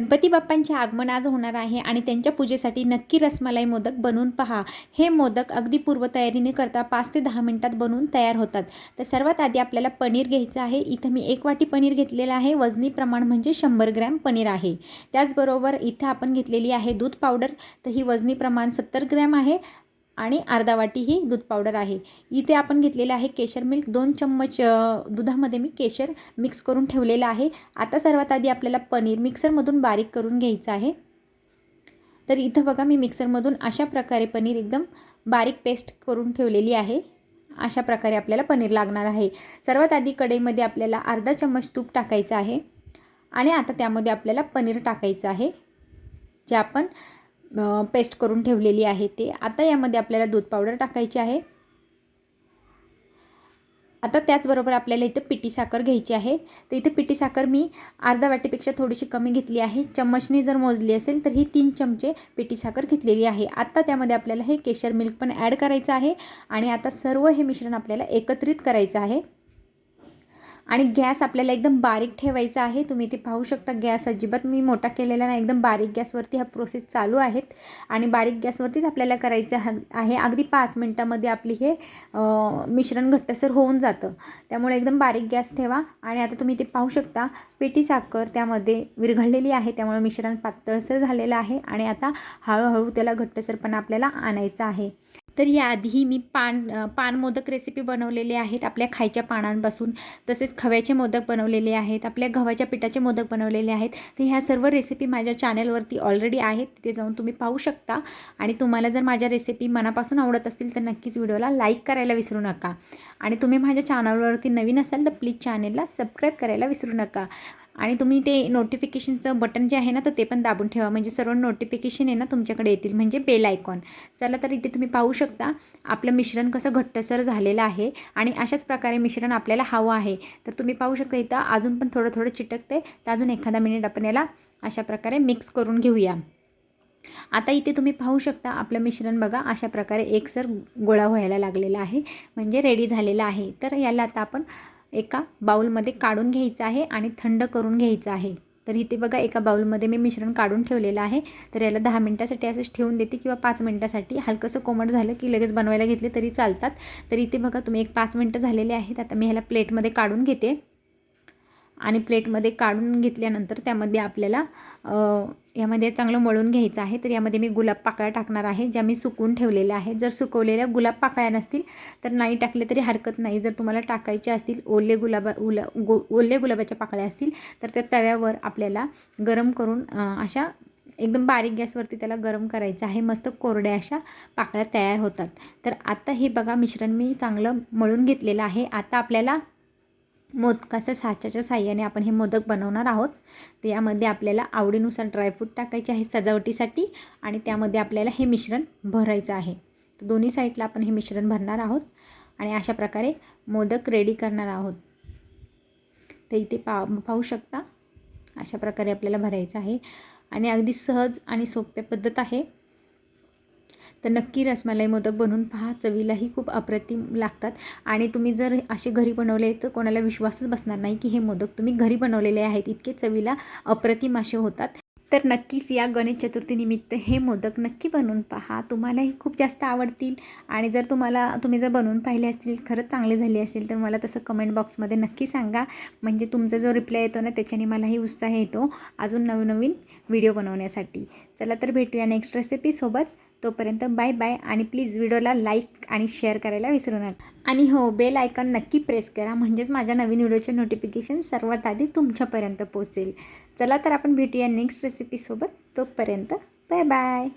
गणपती बाप्पांचे आगमन आज होणार आहे आणि त्यांच्या पूजेसाठी नक्की रसमलाई मोदक बनवून पहा. हे मोदक अगदी पूर्वतयारीने करता पाच ते दहा मिनटात बनवून तयार होतात. तर सर्वात आधी आपल्याला पनीर घ्यायचं आहे. इथं मी एक वाटी पनीर घेतलेलं आहे. वजनी प्रमाण म्हणजे शंभर ग्रॅम पनीर आहे. त्याचबरोबर इथं आपण घेतलेली आहे दूध पावडर. तर ही वजनी प्रमाण सत्तर ग्रॅम आहे. आणि अर्धा वाटी ही दूध पावडर आहे. इथे आपण घेतलेलं आहे केशर मिल्क दोन चम्मच दुधामध्ये मी केशर मिक्स करून ठेवलेलं आहे. आता सर्वात आधी आपल्याला पनीर मिक्सरमधून बारीक करून घ्यायचं आहे. तर इथं बघा मी मिक्सरमधून अशा प्रकारे पनीर एकदम बारीक पेस्ट करून ठेवलेली आहे. अशा प्रकारे आपल्याला पनीर लागणार आहे. सर्वात आधी कढईमध्ये आपल्याला अर्धा चम्मच तूप टाकायचं आहे. आणि आता त्यामध्ये आपल्याला पनीर टाकायचं आहे. जे आपण पेस्ट करून ठेवलेली आहे ते. आता यामध्ये आपल्याला दूध पावडर टाकायची आहे. आता त्याचबरोबर आपल्याला इथं पिटी साखर घ्यायची आहे. तर इथं पिटी साखर मी अर्धा वाटीपेक्षा थोडीशी कमी घेतली आहे. चम्मचने जर मोजली असेल तर ही तीन चमचे पिटी साखर घेतलेली आहे. आता त्यामध्ये आपल्याला हे केशर मिल्क पण ॲड करायचं आहे. आणि आता सर्व हे मिश्रण आपल्याला एकत्रित करायचं आहे. आणि गॅस आपल्याला एकदम बारीक ठेवायचा आहे. तुम्ही इथे पाहू शकता गॅस अजिबात मी मोठा केलेला नाही. एकदम बारीक गॅसवरती हा प्रोसेस चालू आहेत. आणि बारीक गॅसवरतीच आपल्याला करायचं आहे. अगदी पाच मिनटामध्ये आपली हे मिश्रण घट्टसर होऊन जातं. त्यामुळे एकदम बारीक गॅस ठेवा. आणि आता तुम्ही इथे पाहू शकता पेटी साखर त्यामध्ये विरघळलेली आहे. त्यामुळे मिश्रण पातळसर झालेलं आहे. आणि आता हळूहळू त्याला घट्टसरपणा आपल्याला आणायचा आहे. तर याआधीही मी पान पान मोदक रेसिपी बनवलेले आहेत आपल्या खायच्या पानांपासून. तसेच खव्याचे मोदक बनवलेले आहेत आपल्या गव्हाच्या पिठाचे मोदक बनवलेले आहेत. तर ह्या सर्व रेसिपी माझ्या चॅनलवरती ऑलरेडी आहेत. तिथे जाऊन तुम्ही पाहू शकता. आणि तुम्हाला जर माझ्या रेसिपी मनापासून आवडत असतील तर नक्कीच व्हिडिओला लाईक करायला विसरू नका. आणि तुम्ही माझ्या चॅनलवरती नवीन असाल तर प्लीज चॅनेलला सबस्क्राईब करायला विसरू नका. आणि तुम्ही ते नोटिफिकेशनचं बटन जे आहे ना तर ते पण दाबून ठेवा. म्हणजे सर्व नोटिफिकेशन आहे ना तुमच्याकडे येतील. म्हणजे बेल आयकॉन चला तर इथे तुम्ही पाहू शकता आपलं मिश्रण कसं घट्टसर झालेलं आहे आणि अशाच प्रकारे मिश्रण आपल्याला हवं आहे. तर तुम्ही पाहू शकता इथं अजून पण थोडं थोडं चिटकते तर अजून एखादा मिनिट आपण याला अशा प्रकारे मिक्स करून घेऊया. आता इथे तुम्ही पाहू शकता आपलं मिश्रण बघा अशा प्रकारे एकसर गोळा व्हायला लागलेला आहे. म्हणजे रेडी झालेलं आहे. तर याला आता आपण एका बाऊलमध्ये काढून घ्यायचं आहे आणि थंड करून घ्यायचं आहे. तर इथे बघा एका बाऊलमध्ये मी मिश्रण काढून ठेवलेलं आहे. तर याला दहा मिनटासाठी असंच ठेवून देते किंवा पाच मिनटासाठी. हलकंसं कोमट झालं की लगेच बनवायला घेतले तरी चालतात. तर इथे बघा तुम्ही एक पाच मिनटं झालेले आहेत. आता मी ह्याला प्लेटमध्ये काढून घेते. आणि प्लेटमध्ये काढून घेतल्यानंतर त्यामध्ये आपल्याला यामध्ये चांगलं मळून घ्यायचं आहे. तर यामध्ये मी गुलाब पाकळ्या टाकणार आहे ज्या मी सुकवून ठेवलेल्या आहेत. जर सुकवलेल्या गुलाब पाकळ्या नसतील तर नाही टाकले तरी हरकत नाही. जर तुम्हाला टाकायचे असतील ओले गुलाबा उला गो ओले गुलाबाच्या पाकळ्या असतील तर त्या तव्यावर आपल्याला गरम करून अशा एकदम बारीक गॅसवरती त्याला गरम करायचं आहे. मस्त कोरड्या अशा पाकळ्या तयार होतात. तर आता हे बघा मिश्रण मी चांगलं मळून घेतलेलं आहे. आता आपल्याला मोदकाच्या साच्याच्या साह्याने आपण हे मोदक बनवणार आहोत तर यामध्ये आपल्याला आवडीनुसार ड्रायफ्रूट टाकायचे आहे सजावटीसाठी आणि त्यामध्ये आपल्याला हे मिश्रण भरायचं आहे. तर दोन्ही साईडला आपण हे मिश्रण भरणार आहोत आणि अशा प्रकारे मोदक रेडी करणार आहोत. तर इथे पा पाहू शकता अशा प्रकारे आपल्याला भरायचं आहे. आणि अगदी सहज आणि सोप्या पद्धत आहे. तर नक्की रसमलाई मोदक बनवून पहा. चवीलाही खूप अप्रतिम लागतात. आणि तुम्ही जर असे घरी बनवले तर कोणाला विश्वासच बसणार नाही की हे मोदक तुम्ही घरी बनवलेले आहेत. इतके चवीला अप्रतिम असे होतात. तर नक्कीच या गणेश चतुर्थीनिमित्त हे मोदक नक्की बनवून पहा. तुम्हालाही खूप जास्त आवडतील. आणि जर तुम्हाला तुम्ही जर बनवून पाहिले असतील खरंच चांगले झाले असेल तर मला तसं कमेंट बॉक्समध्ये नक्की सांगा. म्हणजे तुमचा जो रिप्लाय येतो ना त्याच्याने मलाही उत्साह येतो. अजून नवनवीन व्हिडिओ बनवण्यासाठी. चला तर भेटूया नेक्स्ट रेसिपीसोबत तोपर्यंत बाय बाय आणि प्लीज व्हिडिओला लाईक आणि शेअर करायला विसरू नका. आणि हो बेल आयकॉन नक्की प्रेस करा म्हणजेच माझ्या नवीन व्हिडिओचे नोटिफिकेशन सर्वात आधी तुमच्यापर्यंत पोहोचेल. चला तर आपण भेटूया नेक्स्ट रेसिपीसोबत तोपर्यंत बाय बाय.